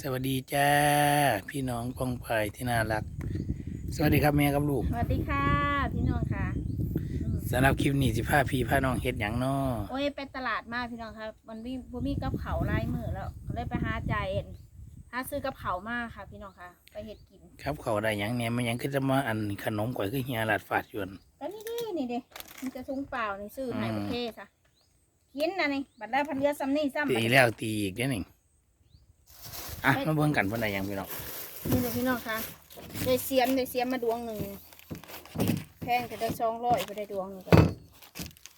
สวัสดีจ้า พี่น้องกองภายที่น่ารัก สวัสดีครับแม่กับลูกสวัสดีค่ะ พี่น้องค่ะอืมสำหรับคลิปนี้สิพาพี่พาน้องเฮ็ดหยังน้อโอ้ยไปตลาดมาพี่น้องครับมันมีบ่มีกับเขาวลายมือแล้วก็เลยไปหาใจเอ็นหาซื้อกับเขาวมาค่ะ พี่น้องค่ะ ไปเห็ดกินครับเขาได้หยังเนี่ยมันหยังก็จะมาอันขนมก่อยคือเฮียหลาดฟาดยวนแต่นี่ดินี่ดิมันจะทุ่งเปล่านี่ซื้อในอืมประเทศอะกินนะนี่บัดได้พันเรือซ้ำนี่ซ้ำตีบัดแล้วตีอีกเด้อนี่ อะมาเบิ่งกันเพิ่นได้หยังพี่น้องนี่เลยพี่น้องค่ะได้เสียมได้เสียมมาดวงหนึ่งแพงก็ได้สองร้อยไปได้ดวงหนึงก็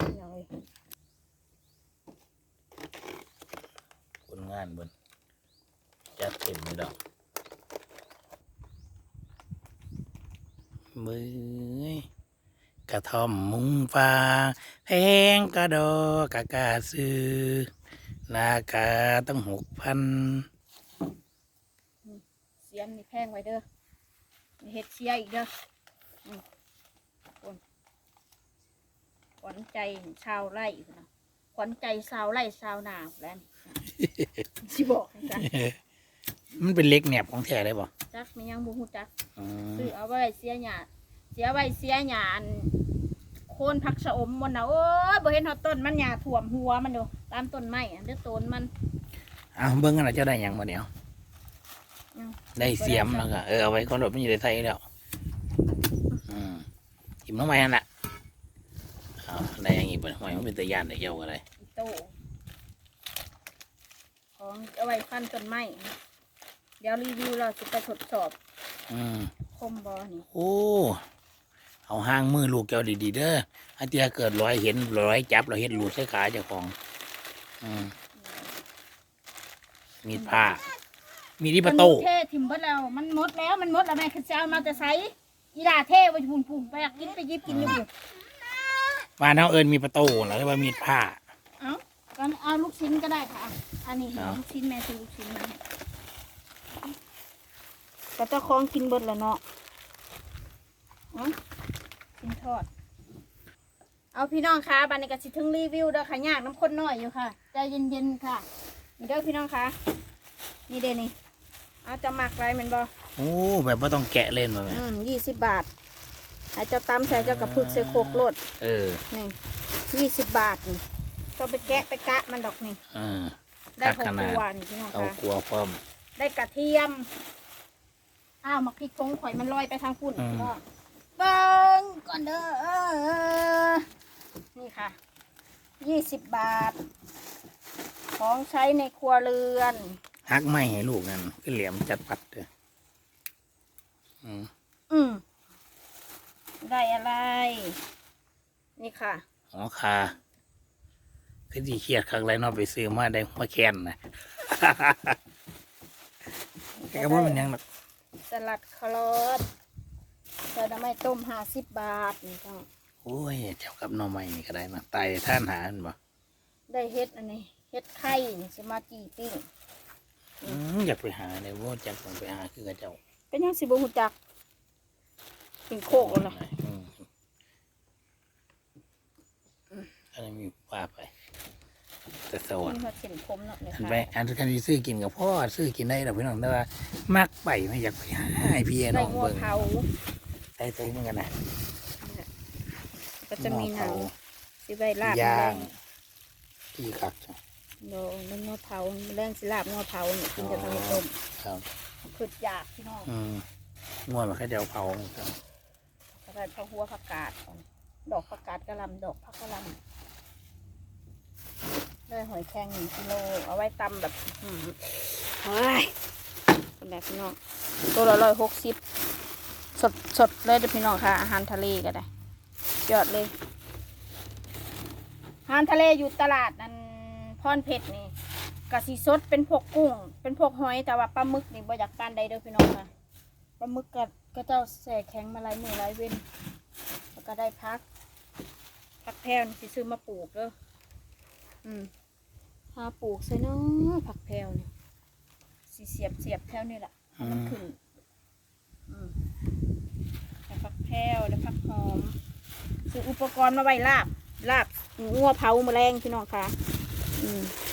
พี่น้องเอ้ยผลงานเบิ่นจัดเต็มเลยดอกมือกระท่อมมุงฟ้าแพงกระดอกะกาซื้อราคาตั้งหกพันเสี ยมนี่แพงไว้เด้อมีเห็ดเชียอีกเด้ออืมคนขวัญใจชาวไร่พุ่นนะขวัญใจชาวไร่ชาวนาพุ่นแหล้วสิบอกให้จ้ะมันเป็นเล็กแหนบของแท้เลยบ่จักไม่ยังบุหูจักอืมซื้อเอาไว้เสียหยาเสียไว้เสียหยาอันโคนผักชะอมมันนะโอ้ยบ่เห็นหอต้นมันหยาถ่วมหัวมันดูตามต้นไม้อะเด้อต้นมันอะเบิ่งกันนะเจ้าได้หยังบ่เดี๋ยวยัง ได้เสียมแล้วก็เออเอาไว้ก่อนรถมันอยู่ในไทยแล้วอืมหิมน้องไม้นั่นแหละเอาได้หยังอีกบ่หอยมันเป็นตะยานได้เยาอะไรอีโต้ของเอาไว้ฟันต้นไม้เดี๋ยวรีวิวเราจะไปทดสอบอืมคมบอนี่โอ้เอาห้างมือลูกเจ้าดีๆเด้ออันเตียเกิดรอยเห็นรอยจับเราเห็นหลุดใส่ขาเจ้าของ อืมมีดผ้า มีที่ประตูมันเทถิ่มเบิดแล้วมันหมดแล้วมันหมดแล้วแม่คือจะเอามาจะใช้อีหลาเท่ไปปุ่นปุ่นไปอยากกินไปหยิบกินอยู่บ้านเฮาเอิ้นมีประตูแล้วเรียกว่ามีดผ้า เอ้าก็เอาลูกชิ้นก็ได้ค่ะ อันนี้เอา ลูกชิ้นแม่ซื้อลูกชิ้นมาให้ก็เจ้าของกินเบิดแล้วเนาะเอ้ากินทอด เอาพี่น้องคะบันนี้ก็สิถึงรีวิวเด้อค่ะยากน้ำข้นน้อยอยู่ค่ะใจเย็นๆค่ะนี่เด้อพี่น้องคะนี่เด้นี่เอาจะหมักไรแมันบ่โอ้แบบว่าต้องแกะเล่นมาไหมอืมยี่สิบบาทให้เจ้าตำใส่เจ้ากระพึกใส่โคกโลดเออนี่ยี่สิบบาทนี่ก็ไปแกะไปกะมันดอกนี่อ่าได้คักหกขนาดตัวนี่พี่น้องเอาคะกลัวพร้อม ได้กระเทียม อ้าวมักพริกพงข่อยมันลอยไปทางฝุ่นอืม พี่น้องเบิ้งก่อนเด้อนี่ค่ะยี่สิบบาท ของใช้ในครัวเรือน ฮักไม่ให้ลูกนั่นก็เหลี่ยมจัดปัดเด้ออืมอืมได้อะไร นี่ค่ะอ๋อค่ะคือดีเครียดครั้งไรเนอกไปซื้อมาได้หัวแคนนะ แกก็ว่ามันยังแบบสลัดคาร์ลอทใส่น้ำไม่ต้มห้าสิบบาทนี่ก็โอ้ยเจ้ากับหน่อไม้นี่ก็ได้นะไตท่านหามันบ่ได้เฮ็ดอันนี้เฮ็ดไข่นี่สมาจีปิ้ง อืมอยากไปหาเลยว่าจะต้องไปหาคือกระเจ้าเป็นยังสิบหูจักเป็นโคกแล้วล่ะอืมอันนี้มีว่าไป แต่สวรรมีค์หัวเข็มคมเนาะเนี่ยอันค่ะไปอันที่คันที่ซื้อกินกับพ่อซื้อกินได้หรอกพี่น้องแต่ว่ามักไปไม่อยากไปหาให้พี่ได้น้องงัวเบิ่งเผาได้ตัวเหมือนกันนะก็จะมีหนังงัวเผาสิใบลาบย่าแรงงที่คักจ้ะ โดนงัวเผาแรงสิลาบงัวเผาเนี่ยกินกับทะเลต้มครับขึ้นยากพี่น้องอืมง่วนมาแค่เดียวเผาครับก็ได้ผักหัวผักกาดก่อนดอกผักกาดกะหล่ำดอกผักกะหล่ำได้หอยแครงหนึ่งกิโลเอาไว้ตำแบบอื้อหือเฮ้ยเป็นแบบพี่น้องตัวละร้อยหกสิบสดสดเลยเด้อพี่น้องค่ะ อาหารทะเลก็ได้ยอดเลยอาหารทะเลอยู่ตลาดนัน พรเพชรนี่กะสีสดเป็นพวกกุ้ง เป็นพวกหอยแต่ว่าปลาหมึกนี่บ่อยากปานใดเด้อพี่น้องค่ะปลาหมึกก็ก็เจ้าแส่แข็งมาหลายมือหลายเว้นแล้วก็ได้พัก พักแพรวนี่สิซื้อมาปลูกเด้ออืมหาปลูกใส่เนาะผักแพรวนี่สิเสียบเสียบแถวนี่แหละอืมันมขึ้นอืมแล้วผักแพรวแล้วผักหอมซื้ออุปกรณ์มาไว้ลาบลาบงัวเผาแมลงพี่น้องค่ะอืม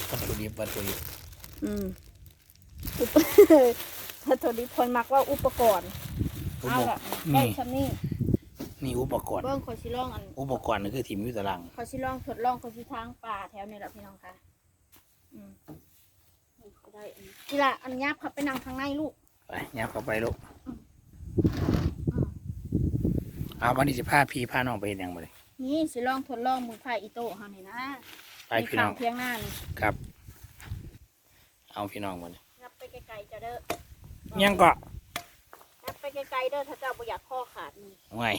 วัตถุดิบวัตถุดิบอืมอุปถ้าตัวนี้พลมักว่าอุปกรณ์อุเอาปกละรณ์ได้นี่ชำนี่นี่อุปกรณ์เบิ้งคอยสิลองอันอุปกรณ์นี่คือทีมอยุตารางคอยสิลองทดลองคอยสิทางป่าแถวนี้แหละพี่น้องค่ะอืมได้อันนี้นี่ละอันยับขับไปนั่งข้างในลูกไปยับเข้าไปลูกอืมเอาวันนี้จะพาพี่พาน้องไปเห็นยังบ่เลยนี่สิลองทดลองมือไฟอีโต้เฮานี่นะ ไปพี่น้องมีข้างเพียงหน้านี่ครับ เอาพี่น้องมาเลยยับไปไกลๆจะเด้อยังก็ยับไปไกลๆเด้อถ้าเจ้าบ่อยากข้อขาดนี่ไม่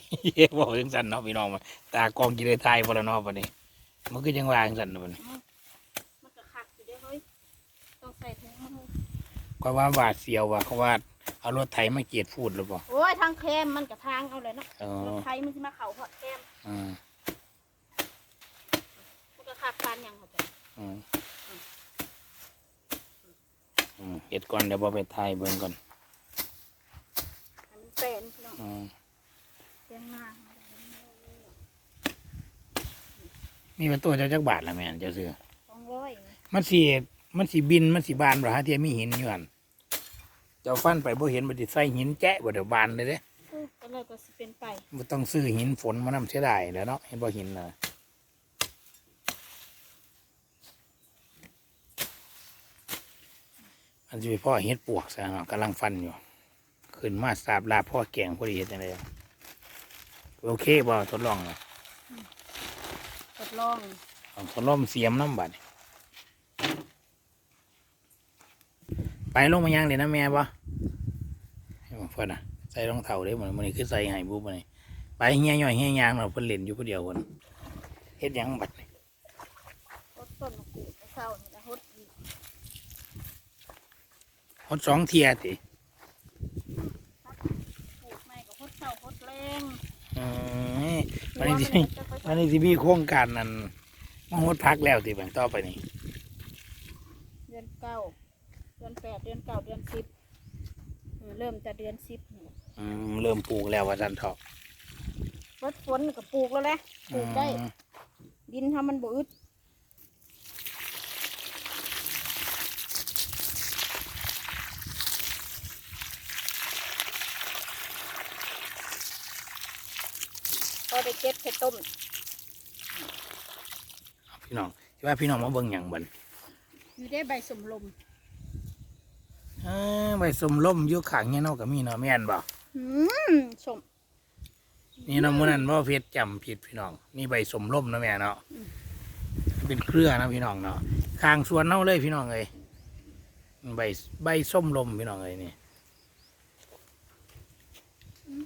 บอกจังสันเนาะพี่น้องมาตากล้องกินเลยทายพอแล้วเนาะวันนี้มันก็ยังวาจังสันเนาะบัดนี้มันก็คักอยู่เด้อเฮ้ยต้องใส่ถุงมือก็ว่าหวาดเสียวว่ะเขาว่าเอารถไถมาเกียดพูดหรือเปล่าโอ้ยทางแคมมันกับทางเอาเลยเนาะเอรอถไทยมันสิมาเข้าฮอดแคมอืมมันก็ คักปานหยังเขาจ้ะอืมอืมเห็ดก่อนเดี๋ยวบอไปไทยเบิ่งก่อนให้มันเป็นพี่น้องอืมเพียงหน้ามีเป็นตัวเจ้าจักบาทละแม่นเจ้าซื้อสองร้อยมันสีมันสีบินมันสีบานบ่ฮะที่มีหินอยู่หั่นเจ้าฟันไปบ่เห็นบ่ได้ใส่หินแจ๊ะบ่เดี๋ยวบานเลยเด้อู้ก็เลยก็สิเป็นไปบ่ต้องซื้อหินฝนมานำเสียดายแหล้วเนาะเห็นบ่หินน่ะ อันสิไปพ่อเฮ็ดปวกซะเนาะกำลังฟันอยู่ ขึ้นมาสาบลาบพ่อแกงพอดีเฮ็ดจังได๋โอเคบ่ทดลองเนาะทดลองเอาทดลองเสียมน้ำบัดนี้ไปลงมายังเลยนะแม่บ่ให้มาเพิ่นน่ะใส่รองเท้าเด้มื้อมื้อนี้คือใส่ให้บุบมื้อนี้ไปเฮียย่อยเฮียยางเนาะเพิ่นเล่นอยู่ผู้เดียวเพิ่นเฮ็ดหยังบัดนี้รดต้นมะกรูดเศร้านี่นะรดอีก ฮดสองเทียติปลูกไม่ก็รดเศร้ารดแรงอืมวันนี้สิวันนี้สิมีโครงการนั้นมาฮดพักแล้วติบัดต่อไปนี่เดือนเก้าเดือนแปดเดือนเก้าเดือนสิบเออเริ่มแต่เดือนสิบนี่อืมเริ่มปลูกแล้วว่าซั่นเถาะรดฝนก็ปลูกแล้วแหละปลูกได้ อืมดินทำมันบ่อึด ได้เก็บใส่ต้มพี่น้องสิว่าพี่น้องมาเบิ่งหยังบัดอยู่ได้ใบสมลมเออใบสมล่มอยู่ข้างเฮียเนาะก็มีเนาะแม่นบ่อืมสมนี่เนาะมื้อนั้นบ่เพชรจำผิดพี่น้อง นี่ใบสมล่มเนาะแม่เนาะเป็นเครือนะพี่น้องเนาะข้างสวนเนาเลยพี่น้องเอ้ยใบใบส้มลมพี่น้องเอ้ยนี่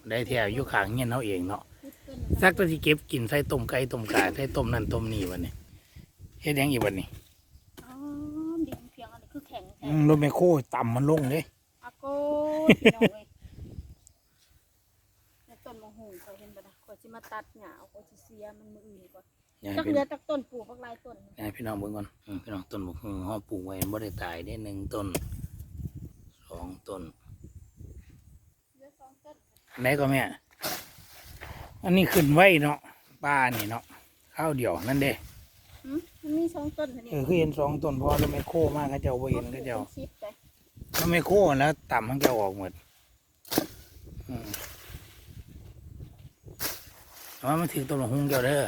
ได้แถวอยู่ข้างเฮียนเฮาเองเนาะ สักแตะที่เก็บกินใส่ต้มไก่ต้มกาใส่ต้มนั่นต้มนี่วันนี้เฮ็ดหยังอีกวันนี้อ๋อดินเพียงอันนี้คือแข็งอืแท้มรถแมคโครต่ำมันลงเลยอาโกดพี่น้องเอ้ยในต้นมะฮุงเคยเห็นบ่นะขอยสิมาตัดหญ้าเอาขอยสิเสียมันมื้ออื่นก่อนอยากจักให้เหลือจักต้นปลูกบักหลายต้นอยากให้พี่น้องเบิ่งก่อนอืมพี่น้องต้นบุกห่อปลูกไว้บ่ได้ตายได้หนึ่งต้นสองต้นเหลือสองต้น อันไหนก็แม่ อันนี้ขึ้นไว้เนาะป้านี่เนาะข้าวเดียวนั่นเด้หืมมันมีสองต้นเท่านี้เออคือเห็นสองต้นพอรถแมคโครมากเขาเจ้าบ่เห็นเขาเจ้าป็นชิปเลยรถแมคโครแล้วต่ำเขาเจ้าออกหมดอืมเอาว่ามันถึงต้นมะฮุงเจ้าเด้อ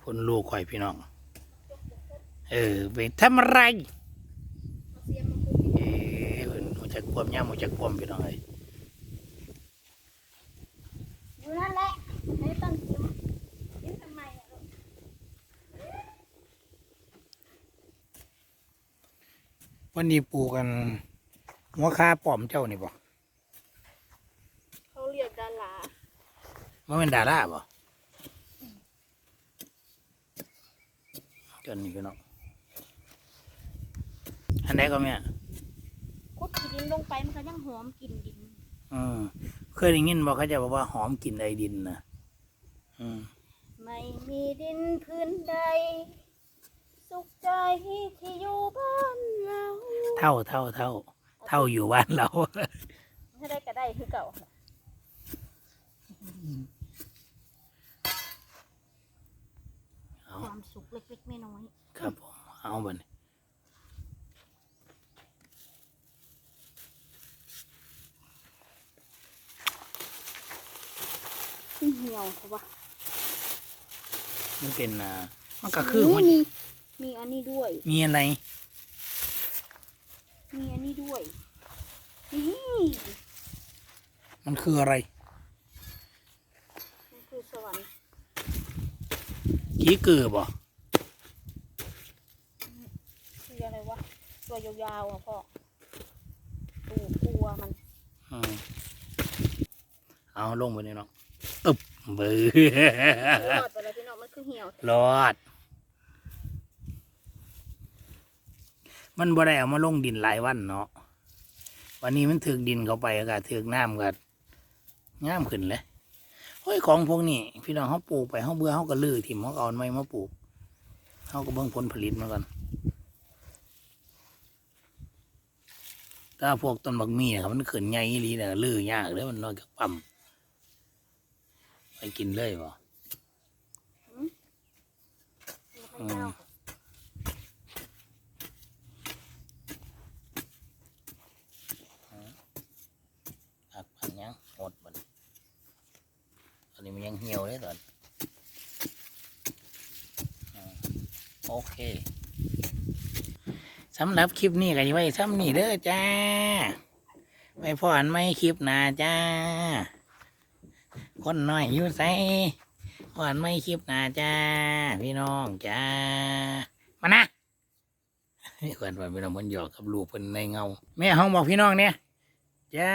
พ่นลูกข่อยพี่น้องเออไปทำอะไร เอาเสียมมาปลูกเอ้ยเพิ่นมันจะควบย่ามมันจะควบพี่น้องเอ้ยอยู่นั่น แหละให้ต้นกินกินทำไมอะลูกวันนี้ปลูกกัน หัวคาป้อมเจ้านี่บ่เขาเรียกดาราว่าเป็นดาราบ่จนนี่พี่น้องอันใดก็แม่คุดขี้ดินลงไปมันก็ยังหอมกลิ่นดิน อืมเคยได้ยินบอกเขาจะบอกว่าหอมกลิ่นไอดินนะอืม ไม่มีดินพื้นใด สุขใจที่อยู่บ้านเราเท่าเท่าเท่า เท่าอยู่บ้านเราไม่ได้ก็ได้คือเก่าความสุขเล็กๆไม่น้อยครับผมเอาบันเหี่ยวเขาว่า มันเป็นอ่ามันก็คือมันมีมีอันนี้ด้วย มีอะไร มีอันนี้ด้วยนี่มันคืออะไร มันคือสวรรค์กี้เกือบบ่คืออะไรวะ ตัวยาวๆอะพ่อตูกลัวมันอืมเอาลงไปเลยเนาะอึบเบือ รอดมันคือเหี่ยวรอด มันบ่ได้เอามาลงดินหลายวันเนาะวันนี้มันถึกดินเข้าไปก็ถึกน้ำก็งามขึ้นเลยเฮ้ยของพวกนี้พี่น้องเขาปลูกไปเขาเบื่อเขาก็ลือถิ่มเขาเอาไม้มาปลูกเขาก็เบิ่งผลผลิตมาก่อนถ้าพวกต้นบักมีครับมันขึ้นใหญ่หลีเนี่ยลือยากเลยมันน้อยกับปั๊มไปกินเลยบ่ อืมหักพันยังหมดมันตอนนี้มันยังเหี่ยวเลยตอนโอเคสำหรับคลิปนี้ก็ไว้ซ้ำนี่เด้อจ้าไว้พออันไม่คลิปหนาจ้า คนน้อยอยู่ใส่ พออันไม่คลิปหนาจ้า พี่น้องจ้า มานะนี่คนวันพี่น้องมันหยอกกับลูกเป็นในเงา แม่ห้องบอกพี่น้องเนี่ยจ้า